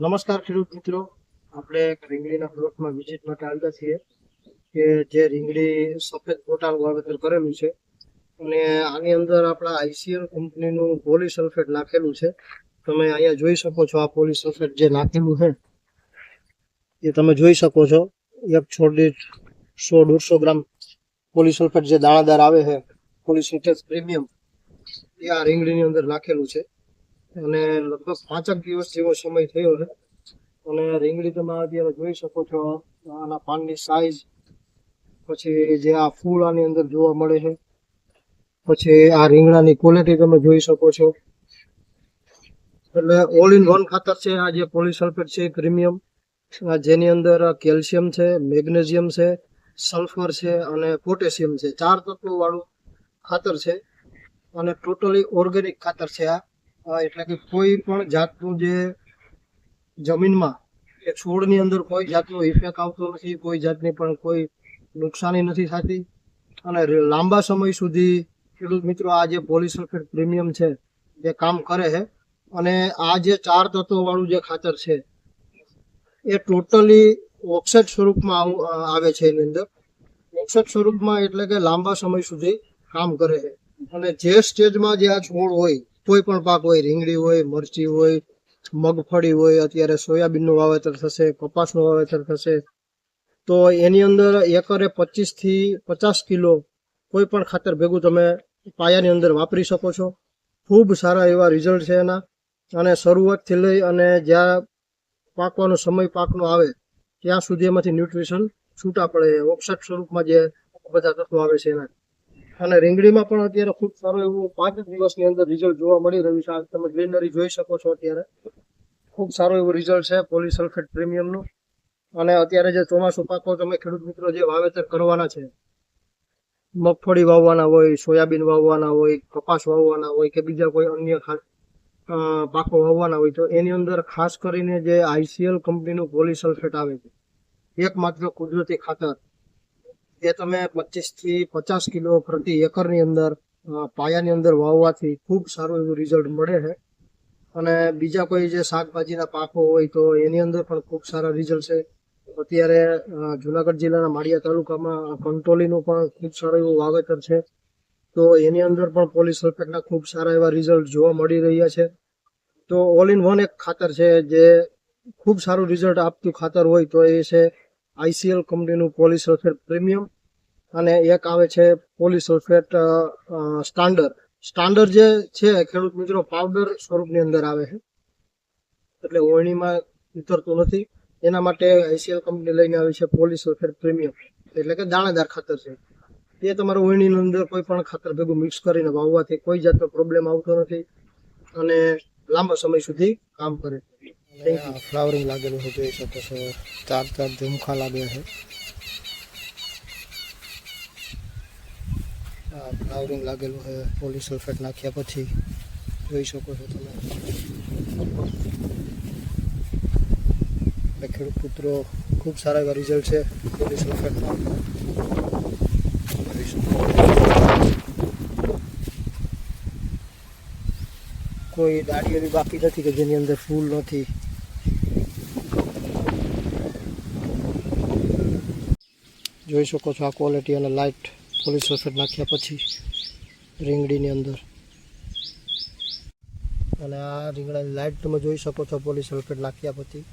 નમસ્કાર ખેડૂત મિત્રો. આપણે રીંગણીના પ્લોટમાં વિઝિટ માટે આવ્યા છીએ કે જે રીંગણી સફેદ પોટાનું વાવેતર કરેલું છે. અને આની અંદર આપણા આઈસીએલ કંપનીનું પોલીસલ્ફેટ નાખેલું છે. તમે અહીંયા જોઈ શકો છો આ પોલીસલ્ફેટ જે નાખેલું છે. એ તમે જોઈ શકો છો. એક છોડ દીઠ સો દોઢસો ગ્રામ પોલીસલ્ફેટ જે દાણાદાર આવે છે પોલીસલ્ફેટ પ્રીમિયમ, એ આ રીંગણીની અંદર નાખેલું છે. અને લગભગ પાંચક દિવસ જેવો સમય થયો છે. અને રીંગણી તમે અત્યારે જોઈ શકો છો, આના પાનની સાઈઝ પછી જે આ ફૂલ આની અંદર જોવા મળે છે, પછી આ રીંગણાની ક્વોલિટી તમે જોઈ શકો છો. એટલે ઓલ ઇન વન ખાતર છે, આ જે પોલિસલ્ફેટ છે પ્રીમિયમ જેની અંદર કેલ્શિયમ છે મેગ્નેશિયમ છે સલ્ફર છે, અને પોટેશિયમ છે. ચાર તત્વો વાળું ખાતર છે, અને ટોટલી ઓર્ગેનિક ખાતર છે આ. એટલે કે કોઈ પણ જાતનું જે જમીનમાં કે છોડની અંદર કોઈ જાતનો ઇફેક્ટ આવતો નથી, કોઈ જાતની પણ કોઈ નુકસાની નથી થતી. અને લાંબા સમય સુધી ખેડૂત મિત્રો, આ જે પોલિસલ્ફેટ પ્રીમિયમ છે, જે કામ કરે છે, અને આ જે ચાર તત્વોવાળું જે ખાતર છે, એ ટોટલી ઓક્સાઇડ સ્વરૂપમાં આવ- આવે છે એની અંદર. ઓક્સાઇડ સ્વરૂપમાં એટલે કે લાંબા સમય સુધી કામ કરે છે. અને જે સ્ટેજમાં જે આ છોડ હોય કોઈ પણ પાક હોય, રીંગણી હોય, મરચી હોય, મગફળી હોય, અત્યારે સોયાબીનનું વાવેતર થશે, કપાસનું વાવેતર થશે. તો એની અંદર એકરે પચીસથી પચાસ કિલો કોઈ પણ ખાતર ભેગું તમે પાયાની અંદર વાપરી શકો છો. ખૂબ સારા એવા રિઝલ્ટ છે એના. અને શરૂઆતથી લઈ અને જ્યાં પાકવાનો સમય પાકનો આવે, ત્યાં સુધી એમાંથી ન્યુટ્રિશન છૂટા પડે. ઓક્સાઇડ સ્વરૂપમાં જે બધા તત્વો આવે છે એના. અને રીંગણીમાં પણ અત્યારે ખૂબ સારું એવું પાંચ દિવસની અંદર રિઝલ્ટ જોવા મળી રહ્યું છે. તમે ગ્રીનરી જોઈ શકો છો અત્યારે. ખૂબ સારું એવું રિઝલ્ટ છે પોલિસલ્ફેટ પ્રીમિયમનું અને અત્યારે જે ચોમાસું પાકો તમે ખેડૂત મિત્રો જે વાવેતર કરવાના છે મગફળી વાવવાના હોય સોયાબીન વાવવાના હોય કપાસ વાવવાના હોય કે બીજા કોઈ અન્ય ખા અ, પાકો વાવવાના હોય તો એની અંદર ખાસ કરીને જે આઈસીએલ કંપનીનું પોલિસલ્ફેટ આવે છે એકમાત્ર કુદરતી ખાતર. એ તમે પચીસથી પચાસ કિલો પ્રતિ એકરની અંદર પાયાની અંદર વાવવાથી ખૂબ સારું એવું રિઝલ્ટ મળે છે. અને બીજા કોઈ જે શાકભાજીના પાકો હોય તો એની અંદર પણ ખૂબ સારા રિઝલ્ટ છે. અત્યારે જુનાગઢ જિલ્લાના માળિયા તાલુકામાં કંટોલીનું પણ ખૂબ સારું એવું વાવેતર છે. તો એની અંદર પણ પોલીસલ્ફેટના ખૂબ સારા એવા રિઝલ્ટ જોવા મળી રહ્યા છે. તો ઓલ ઇન વન એક ખાતર છે જે ખૂબ સારું રિઝલ્ટ આપતું ખાતર હોય તો એ છે આઈસીએલ કંપનીનું પોલીસલ્ફેટ પ્રીમિયમ અને એક આવે છે પોલીસલ્ફેટ સ્ટાન્ડર્ડ. સ્ટાન્ડર્ડ જે છે, ખેડૂત મિત્રો, પાવડર સ્વરૂપની અંદર આવે છે. એટલે ઓળણીમાં ઉતરતું નથી. એના માટે આઈસીએલ કંપની લઈને આવી છે પોલીસલ્ફેટ પ્રીમિયમ. એટલે કે દાણાદાર ખાતર છે. એ તમારે ઓળણીની અંદર કોઈ પણ ખાતર ભેગું મિક્સ કરીને વાવવાથી કોઈ જાતનો પ્રોબ્લેમ આવતો નથી અને લાંબા સમય સુધી કામ કરે ફ્લાવરિંગ લાગેલું છે જોઈ શકો છો ચાર ચાર ઝુમખા લાગ્યા છે. ફ્લાવરિંગ લાગેલું છે પોલીસલ્ફેટ નાખ્યા પછી જોઈ શકો છો તમે. ખેડૂત પુત્રો ખૂબ સારા એવા રિઝલ્ટ છે પોલીસલ્ફેટના જોઈ શકો છો. કોઈ દાડી એવી બાકી નથી કે જેની અંદર ફૂલ નથી. જોઈ શકો છો આ ક્વોલિટી અને લાઇટ પોલીસ સલ્ફેટ નાખ્યા પછી રીંગડીની અંદર. અને આ રીંગણાની લાઇટ તમે જોઈ શકો છો પોલીસ સલ્ફેટ નાખ્યા પછી.